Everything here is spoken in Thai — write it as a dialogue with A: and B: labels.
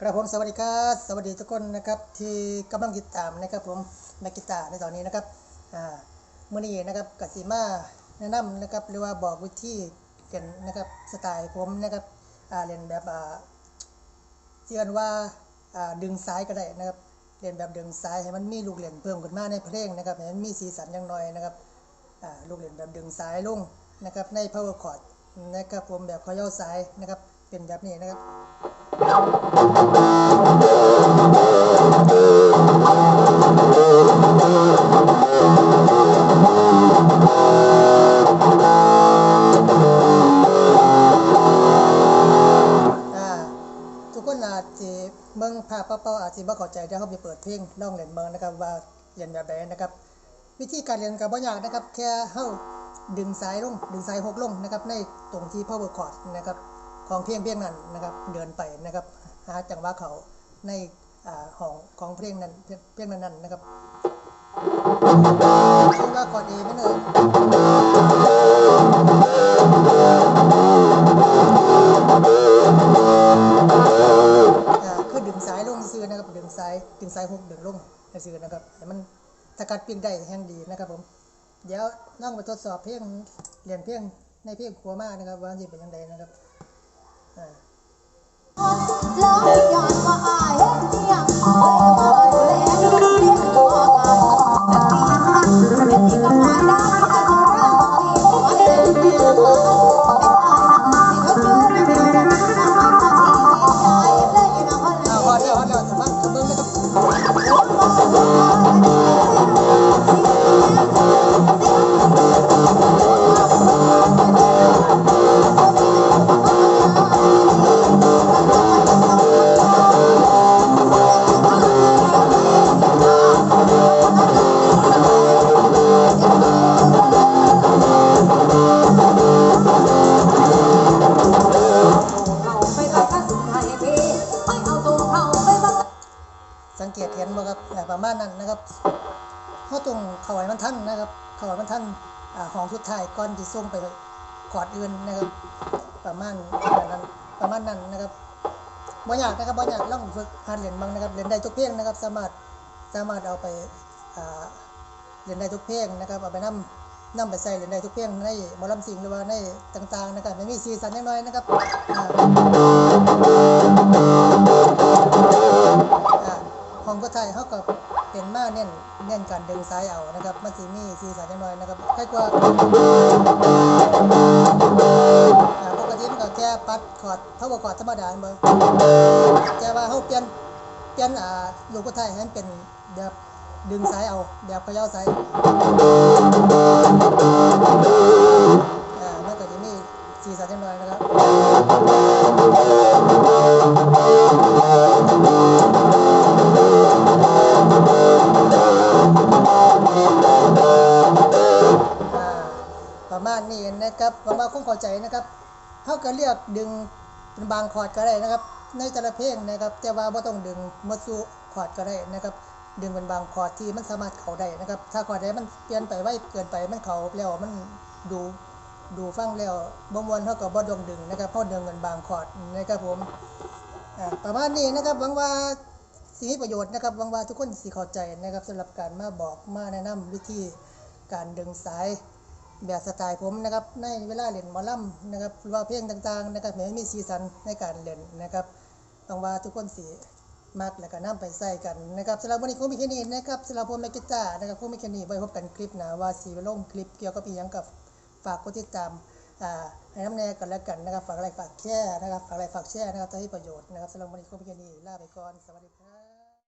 A: ครับผมสวัสดีครับสวัสดีทุกคนนะครับที่กำลังติดตามนะครับผมนักกีตาร์ในตอนนี้นะครับอ่ามื่อนี้นะครับกสิมาแนะนำนะครับหรือว่าบอกวิธีเล่นนะครับสไตล์ผมนะครับอ่าเล่นแบบอ่าเชื่อว่าอ่าดึงซ้ายก็ได้นะครับเล่นแบบดึงซ้ายให้มันมีลูกเล่นเพิ่มขึ้นมาในเพลงนะครับให้มันมีสีสันอย่างน้อยนะครับอ่าลูกเล่นแบบดึงซ้ายลงนะครับใน power chord นะครับผมแบบขย่าซ้ายนะครับ เป็นแบบนี้นะครับทุกคนอาจจะเบิ่งภาพเป้าๆอาจจะบ่เข้าใจเดี๋ยวเขาไปเปิดเพลงล่องเล่นเบิ่งนะครับว่าเรียนแบบใดนนะครับ วิธีการเรียนก็บ่ยากนะครับ แค่เฮาดึงสายลง ดึงสายหกลงนะครับ ในตรงที่ power chord นะครับ ของเพลงเพลงนั้นนะครับเดินไปนะครับหาจังหวะเขาในอ่าของของเพลงนั้นเพลงนั้นนะครับจังหวะคอร์ด A ไม่เนยอ่าคือดึงสายลงซื่อนะครับดึงสายดึงสายหกดึงลงซื่อนะครับมันสกัดเพียงได้แห่งดีนะครับผมเดี๋ยวนั่งไปทดสอบเพลงเรียนเพลงในเพลงขัวมากนะครับว่าจะเป็นยังไงนะครับ อ่ สังเกตเห็นบ่ครับประมาณนั้นนะครับเฮาต้องเขาให้มันทันนะครับเขาให้มันทันอ่าห้องสุดท้ายก่อนที่ส่งไปคอร์ดอื่นนะครับ ประมาณนั้นประมาณนั้นนะครับบ่อยากนะครับบ่อยากลองฝึกหัดเล่นบ้างนะครับเล่นได้ทุกเพลงนะครับ สามารถสามารถเอาไปอ่าเล่นได้ทุกเพลงนะครับเอาไปนำนำไปใส่เล่นได้ทุกเพลงในหมอลำสิงหรือว่าในต่างๆนะครับไม่มีสีสันน้อยๆนะครับ ของก็ไทยเขาก็เป็นมาเน้นเน้นการดึงซ้ายเอานะครับมันสีมีสีสันจังน้อยนะครับใครกว่าปกติมันก็แค่ปัดคอร์ดเท่ากับคอร์ดธรรมดาเบอร์แต่ว่าเขาเปลี่ยนเปลี่ยนอ่าลูกก็ไทยให้มันเป็นแบบดึงซ้ายเอาแบบเขย่าซ้ายอ่ามันก็จะมีสีสันจังน้อยนะครับาณนี้นะครับประมาคงเข้าใจนะครับเขาก็เลือกดึงเป็นบางคอร์ดก็ได้นะครับ ในแต่ละเพลงนะครับ แต่ว่าบ่ต้องดึงมาสู่คอร์ดก็ได้นะครับ ดึงเป็นบางคอร์ดที่มันสามารถเข้าได้นะครับ ถ้าคอร์ดใดมันเปลี่ยนไปไวเกินไปมันเข้าแล้วมันดูดูฟังแล้วบ่มวนเท่ากับบ่ดวงดึงนะครับเพราะดึงเป็นบางคอร์ดนะครับผมประมาณนี้นะครับหวังว่าสิมีประโยชน์นะครับหวังว่าทุกคนสิเข้าใจนะครับสำหรับการมาบอกมาแนะนำวิธีการดึงสาย แบบสไตล์ผมนะครับในเวลาเล่นหมอลำนะครับหรือว่าเพลงต่างๆนะครับให้มีสีสันในการเล่นนะครับหวังว่าทุกคนสิมักและก็นำไปใส่กันนะครับสำหรับวันนี้คงมีแค่นี้นะครับสำหรับผมแมกกิต้านะครับคงมีแค่นี้ไว้พบกันคลิปหน้าว่าสีลงคลิปเกี่ยวกับอีหยังกับฝากกดติดตามอ่าให้น้ำแน่กันแล้วกันนะครับฝากอะไรฝากแชร์นะครับฝากอะไรฝากแชร์นะครับจะให้ประโยชน์นะครับสำหรับวันนี้คงมีแค่นี้ลาไปก่อนสวัสดีครับ